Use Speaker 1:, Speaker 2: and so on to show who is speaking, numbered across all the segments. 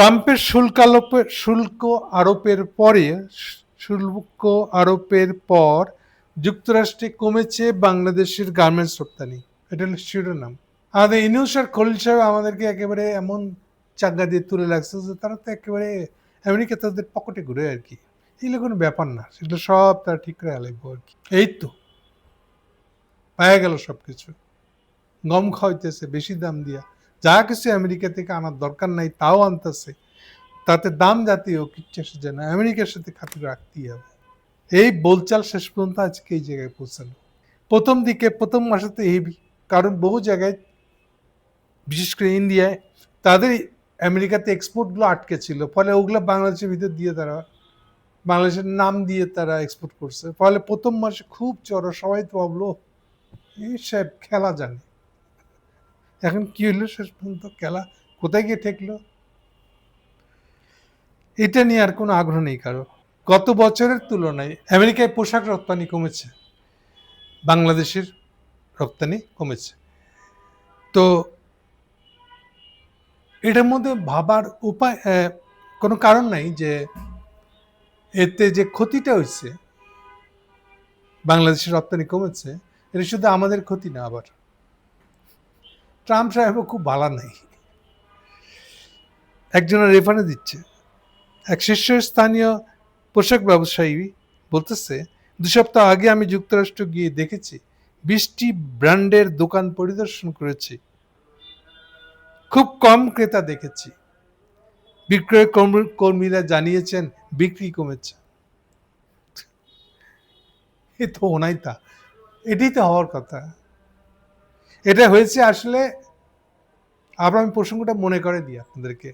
Speaker 1: ট্রাম্পের শুল্ক আরোপের শুল্ক আরোপের পরে শুল্ক আরোপের পর যুক্তরাষ্ট্রে কমেছে বাংলাদেশের গার্মেন্টস রপ্তানি। এটা হলো শিরোনাম। আমাদের ইনুস আর খলিল সাহেব আমাদেরকে একেবারে এমন চাঙ্গা দিয়ে তুলে লাগছে যে তারা তো একেবারে আমেরিকা তাদের পকেটে ঘুরে আর কি। এগুলো কোনো ব্যাপার না, সেগুলো সব তারা ঠিক করে লাগবো আর কি। এই তো পাওয়া গেল সব কিছু গম খাওয়াইতেছে, বেশি দাম দিয়া। যা কিছু আমেরিকা থেকে আনার দরকার নাই, তাও আনতেছে। তাতে দাম জাতীয় কিচ্ছু আসে যায় না। আমেরিকার সাথে খাতির রাখতেই হবে। এই বলচাল শেষ পর্যন্ত আজকে এই জায়গায় পৌঁছানো প্রথম দিকে, প্রথম মাসে তো হেভি কারণ বহু জায়গায়, বিশেষ করে ইন্ডিয়ায়, তাদের আমেরিকাতে এক্সপোর্টগুলো আটকে ছিল। ফলে ওগুলো বাংলাদেশের ভিতর দিয়ে তারা, বাংলাদেশের নাম দিয়ে তারা এক্সপোর্ট করছে। ফলে প্রথম মাসে খুব চড়া, সবাই তো ভাবলো এই সব খেলা জানে। এখন কি হলো শেষ পর্যন্ত? খেলা কোথায় গিয়ে ঠেকলো? এটা নিয়ে আর কোনো আগ্রহ নেই কারও। গত বছরের তুলনায় আমেরিকায় পোশাক রপ্তানি কমেছে। বাংলাদেশের রপ্তানি কমেছে। তো এটার মধ্যে ভাবার উপায় কোনো কারণ নাই যে এতে যে ক্ষতিটা হয়েছে, বাংলাদেশের রপ্তানি কমেছে, এটা শুধু আমাদের ক্ষতি না আবার। ট্রাম্প সাহেবও খুব ভালো নাই। একজনের রেফারে দিচ্ছে। এক শীর্ষস্থানীয় পোশাক ব্যবসায়ী বলতেছে, দু সপ্তাহ আগে আমি যুক্তরাষ্ট্র গিয়ে দেখেছি, বিশটি ব্র্যান্ডের দোকান পরিদর্শন করেছি। খুব কম ক্রেতা দেখেছি। বিক্রয় কর্মী- কর্মীরা জানিয়েছেন, বিক্রি কমেছে। এ তো ওনাই তা। এটাই তো হওয়ার কথা। এটা হয়েছে আসলে, আবার আমি প্রসঙ্গটা মনে করে দিই আপনাদেরকে।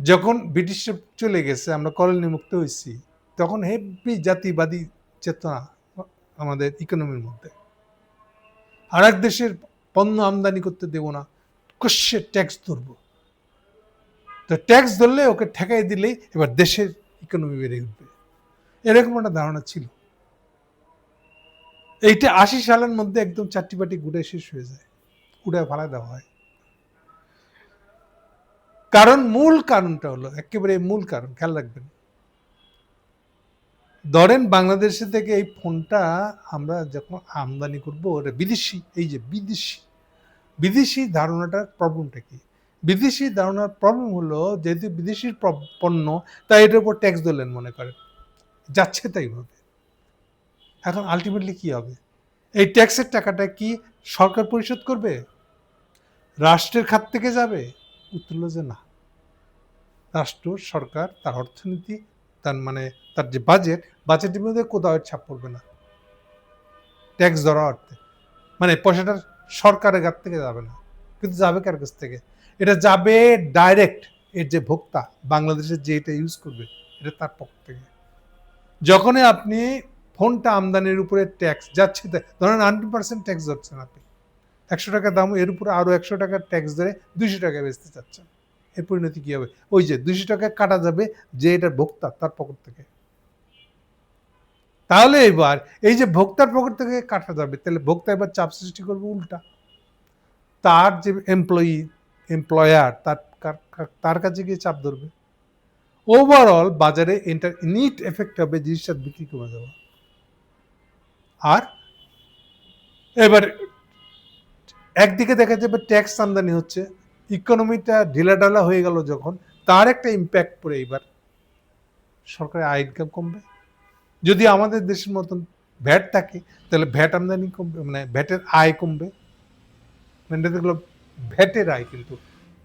Speaker 1: যখন ব্রিটিশ চলে গেছে, আমরা কলোনি মুক্ত হয়েছি, তখন হেভি জাতিবাদী চেতনা আমাদের ইকোনমির মধ্যে। আর এক দেশের পণ্য আমদানি করতে দেব না কষে ট্যাক্স ধরবো। তো ট্যাক্স ধরলে ওকে ঠেকাই দিলেই এবার দেশের ইকোনমি বেড়ে উঠবে। এরকম একটা ধারণা ছিল। এইটা আশি সালের মধ্যে একদম চারটি পাটি গুড়ে শেষ হয়ে যায়। উড়ে ফালা দেওয়া হয়। কারণ মূল কারণটা হলো, একেবারে মূল কারণ, খেয়াল রাখবেন। ধরেন বাংলাদেশে থেকে এই ফোনটা আমরা যখন আমদানি করব, ওটা বিদেশি, এই যে বিদেশি বিদেশি ধারণাটার প্রবলেমটা কি? বিদেশি ধারণার প্রবলেম হলো, যেহেতু বিদেশির পণ্য, তাই এটার উপর ট্যাক্স দিলেন মনে করেন। যাচ্ছে তাই হবে এখন আলটিমেটলি কি হবে? এই ট্যাক্সের টাকাটা কি সরকার পরিশোধ করবে? রাষ্ট্রের খাত থেকে যাবে? উত্তর যে না। রাষ্ট্র, সরকার, তার অর্থনীতি, তার মানে তার যে বাজেট বাজেটের মধ্যে কোথাও ছাপ পড়বে না। ট্যাক্স ধরা অর্থে। মানে পয়সাটা সরকারের কাছ থেকে যাবে না। কিন্তু যাবে কার কাছ থেকে? এটা যাবে ডাইরেক্ট এর যে ভোক্তা, বাংলাদেশের যে এটা ইউজ করবে, এটা তার পক্ষ থেকে। যখনই আপনি ফোনটা আমদানির উপরে ট্যাক্স যাচ্ছে ধরেন হান্ড্রেড পার্সেন্ট ট্যাক্স ধরছেন আপনি। একশো টাকা দাম, এর উপরে আরও একশো টাকার ট্যাক্স ধরে দুইশো টাকা বেচতে চাচ্ছেন। এর পরিণতি কী হবে? ওই যে দুইশো টাকা কাটা যাবে যে এটার ভোক্তা তার পকেট থেকে। তাহলে এবার এই যে ভোক্তার পকেট থেকে কাটা যাবে, তাহলে ভোক্তা এবার চাপ সৃষ্টি করবে উল্টা। তার যে এমপ্লয়ি এমপ্লয়ার তার তার কাছে গিয়ে চাপ ধরবে। ওভারঅল বাজারে এন্টার নিট এফেক্ট হবে জিনিসটা বিক্রি কমে যাওয়া। আর এবার একদিকে দেখা যাবে ট্যাক্স আমদানি হচ্ছে ইকোনমিটা ঢিলাঢালা হয়ে গেল যখন, তার একটা ইম্প্যাক্ট পড়ে এবার। সরকারের আয় ইনকাম কমবে। যদি আমাদের দেশের মতন ভ্যাট থাকে, তাহলে ভ্যাট আমদানি কমবে মানে ভ্যাটের আয় কমবে। মানে দেখল ভ্যাটের আয় কিন্তু,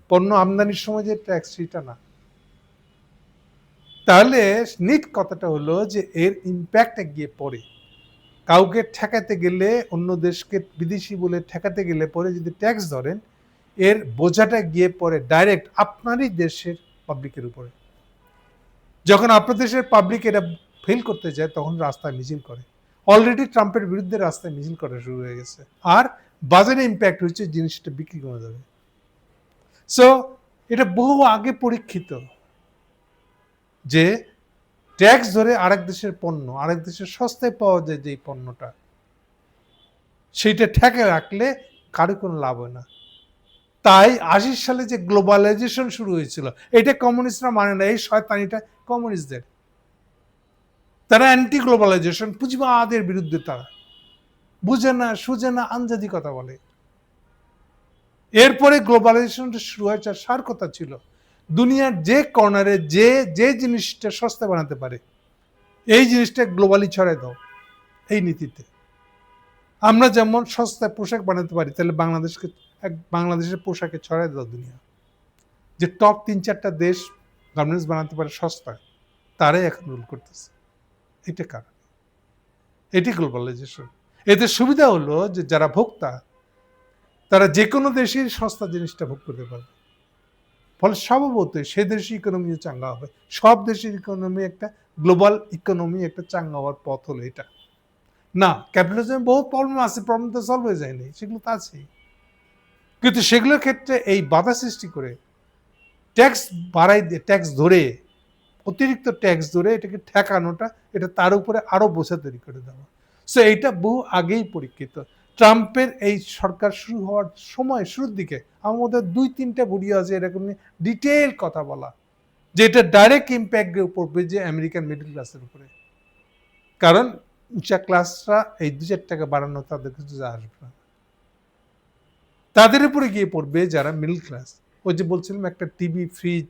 Speaker 1: পণ্য আমদানির সময় যে ট্যাক্স সেটা না। তাহলে নিট কথাটা হলো যে এর ইম্প্যাক্ট গিয়ে পড়ে। কাউকে ঠেকাতে গেলে, অন্য দেশকে বিদেশি বলে ঠেকাতে গেলে পরে যদি ট্যাক্স ধরেন, এর বোঝাটা গিয়ে পরে ডাইরেক্ট আপনারই দেশের পাবলিকের উপরে। যখন আপনার দেশের পাবলিক এটা ফেল করতে যায়, তখন রাস্তায় মিছিল করে। অলরেডি ট্রাম্পের বিরুদ্ধে রাস্তায় মিছিল করা শুরু হয়ে গেছে। আর বাজারে ইম্প্যাক্ট হচ্ছে জিনিসটা বিক্রি কমে যাবে। সো এটা বহু আগে পরীক্ষিত যে ট্যাক্স ধরে আরেক দেশের পণ্য, আরেক দেশের সস্তায় পাওয়া যায় যেই পণ্যটা, সেইটা ঠেকে রাখলে কারও কোনো লাভ হয় না। তাই আশি সালে যে গ্লোবালাইজেশন শুরু হয়েছিল, এটা কমিউনিস্টরা মানে না, এই শয়তানিটা কমিউনিস্টদের। তারা অ্যান্টি গ্লোবালাইজেশন পুঁজিবাদের বিরুদ্ধে তারা। বুঝে না, সুঝে না আঞ্জাদি কথা বলে। এরপরে গ্লোবালাইজেশনটা শুরু হয়েছে আর সার কথা ছিল। দুনিয়ার যে কর্নারে যে যে জিনিসটা সস্তা বানাতে পারে, এই জিনিসটা গ্লোবালি ছড়াই দাও, এই নীতিতে। আমরা যেমন সস্তায় পোশাক বানাতে পারি, তাহলে বাংলাদেশকে, এক বাংলাদেশের পোশাকে ছড়াই দাও দুনিয়া। যে টপ তিন চারটা দেশ গার্মেন্টস বানাতে পারে সস্তায়, তারাই এখন রুল করতেছে। এটা কারণ এটি গ্লোবালাইজেশন এতে সুবিধা হলো যে যারা ভোক্তা, তারা যে কোনো দেশের সস্তা জিনিসটা ভোগ করতে পারবে। ফলে স্বভাবতই সে দেশের ইকোনমিও চাঙ্গা হবে। সব দেশের ইকোনমি একটা গ্লোবাল ইকোনমি একটা চাঙ্গা হওয়ার পথ হলো এটা। না ক্যাপিটালিজমে বহু প্রবলেম আছে প্রবলেম তো সলভ হয়ে যায়নি, সেগুলো তো আছেই। কিন্তু সেগুলোর ক্ষেত্রে এই বাধা সৃষ্টি করে ট্যাক্স বাড়াই দিয়ে ট্যাক্স ধরে, অতিরিক্ত ট্যাক্স ধরে এটাকে ঠেকানোটা, এটা তার উপরে আরও বোঝা তৈরি করে দেওয়া। সো এইটা বহু আগেই পরীক্ষিত। ট্রাম্পের এই সরকার শুরু হওয়ার সময়, শুরুর দিকে আমার মধ্যে দুই, তিনটা ভিডিও আছে এরকম ডিটেল কথা বলা, যে এটা ডাইরেক্ট ইম্প্যাক্ট পড়বে যে আমেরিকান মিডল ক্লাসের উপরে। কারণ উঁচা ক্লাসরা এই দু চার টাকা বাড়ানো তাদের কিছু আসবে না। তাদের উপরে গিয়ে পড়বে যারা মিডল ক্লাস ওই যে বলছিলাম একটা টিভি ফ্রিজ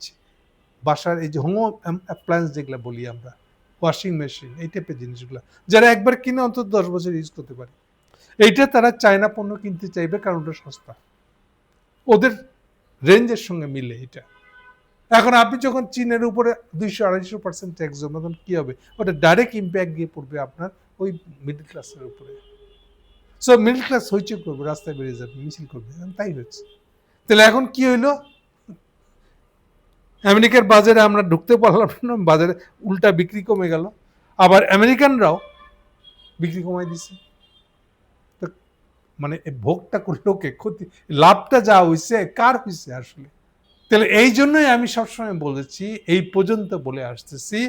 Speaker 1: বাসার এই যে হোমো অ্যাপ্লায়েন্স যেগুলো বলি আমরা ওয়াশিং মেশিন এই টাইপের জিনিসগুলো, যারা একবার কিনে অন্তত দশ বছর ইউজ করতে পারে। এইটা তারা চায়না পণ্য কিনতে চাইবে কারণ ওটা সস্তা। ওদের রেঞ্জের সঙ্গে মিলে এটা। এখন আপনি যখন চীনের উপরে দুইশো, আড়াইশো পার্সেন্ট ট্যাক্স জমা তখন কি হবে? ওটা ডাইরেক্ট ইম্প্যাক্ট গিয়ে পড়বে আপনার ওই মিডল ক্লাসের উপরে। সো মিডল ক্লাস হইচই করবে, রাস্তায় বেরিয়ে যাবে, মিছিল করবে তাই হচ্ছে। তাহলে এখন কি হইল? আমেরিকার বাজারে আমরা ঢুকতে পারলাম না, বাজারে উল্টা বিক্রি কমে গেল। আবার আমেরিকানরাও বিক্রি কমাই দিছে। মানে ভোগটা করল কে? ক্ষতি, লাভটা যা হয়েছে কার হয়েছে আসলে? তাহলে এই জন্যই আমি সবসময় বলেছি, এই পর্যন্ত বলে আসতেছি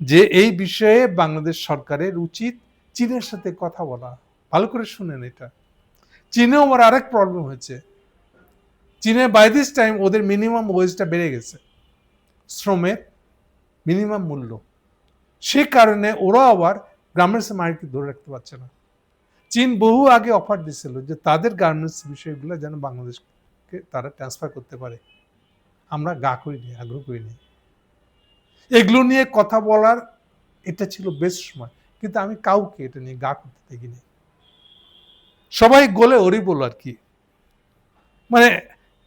Speaker 1: যে এই বিষয়ে বাংলাদেশ সরকারের উচিত চীনের সাথে কথা বলা। ভালো করে শুনেন এটা। চীনেও আমার আরেক প্রবলেম হয়েছে। চীনে বাই দিস টাইম ওদের মিনিমাম ওয়েজটা বেড়ে গেছে। শ্রমের মিনিমাম মূল্য। সে কারণে ওরা আবার গার্মেন্টস মার্কেট ধরে রাখতে পারছে না। চীন বহু আগে অফার দিছিল যে তাদের গার্মেন্টস বিষয়গুলো যেন বাংলাদেশকে তারা ট্রান্সফার করতে পারে। আমরা গা করিনি, আগ্রহ করিনি। এগুলো নিয়ে কথা বলার এটা ছিল বেস্ট সময়। কিন্তু আমি কাউকে এটা নিয়ে গা করতে দেখিনি। সবাই গোলে ওরই বলো আর কি। মানে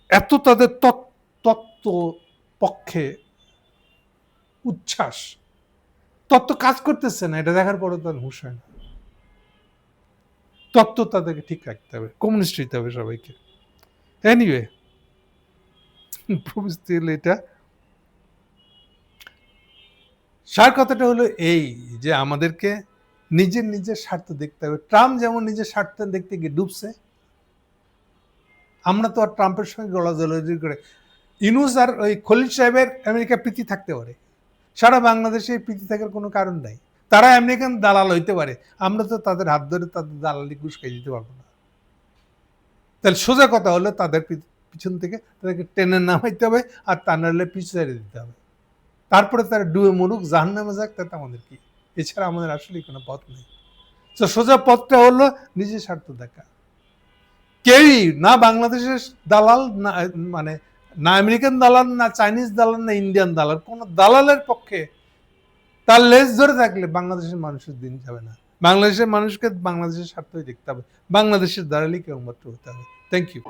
Speaker 1: এত তাদের তত্ত্ব পক্ষে উচ্ছ্বাস। তত্ত্ব কাজ করতেছে না, এটা দেখার পরে তার হুশ হয় না। তত্ত্ব তাদেরকে ঠিক রাখতে হবে, কমিউনিস্ট হইতে হবে সবাইকে। এনিওয়ে এটা। সার কথাটা হলো এই যে আমাদেরকে নিজের নিজের স্বার্থ দেখতে হবে। ট্রাম্প যেমন নিজের স্বার্থ দেখতে গিয়ে ডুবছে, আমরা তো আর ট্রাম্পের সঙ্গে গলা জলাজি করে, ইনুস আর ওই খলিল সাহেবের আমেরিকা প্রীতি থাকতে পারে। সারা বাংলাদেশে প্রীতি থাকার কোনো কারণ নাই। তারা আমেরিকান দালাল হইতে পারে? আমরা তো তাদের হাত ধরে তাদের দালালি খাই দিতে পারব না। তাহলে সোজা কথা হলো তাদের পিছন থেকে তাদেরকে টেনে নামাইতে হবে আর তা নাহলে পিছু ছেড়ে দিতে হবে। তারপরে তারা ডুবে মরুক জাহান নামে যাক, তাতে আমাদের কি? এছাড়া আমাদের আসলে কোনো পথ নেই। তো সোজা পথটা হলো নিজের স্বার্থ দেখা। কেউই না বাংলাদেশের দালাল, না মানে না আমেরিকান দালাল, না চাইনিজ দালাল, না ইন্ডিয়ান দালাল, কোন দালালের পক্ষে তার লেজ ধরে থাকলে বাংলাদেশের মানুষের দিন যাবে না। বাংলাদেশের মানুষকে বাংলাদেশের স্বার্থই দেখতে হবে। বাংলাদেশের দাঁড়ালে কেউ মাত্র হতে হবে। Thank you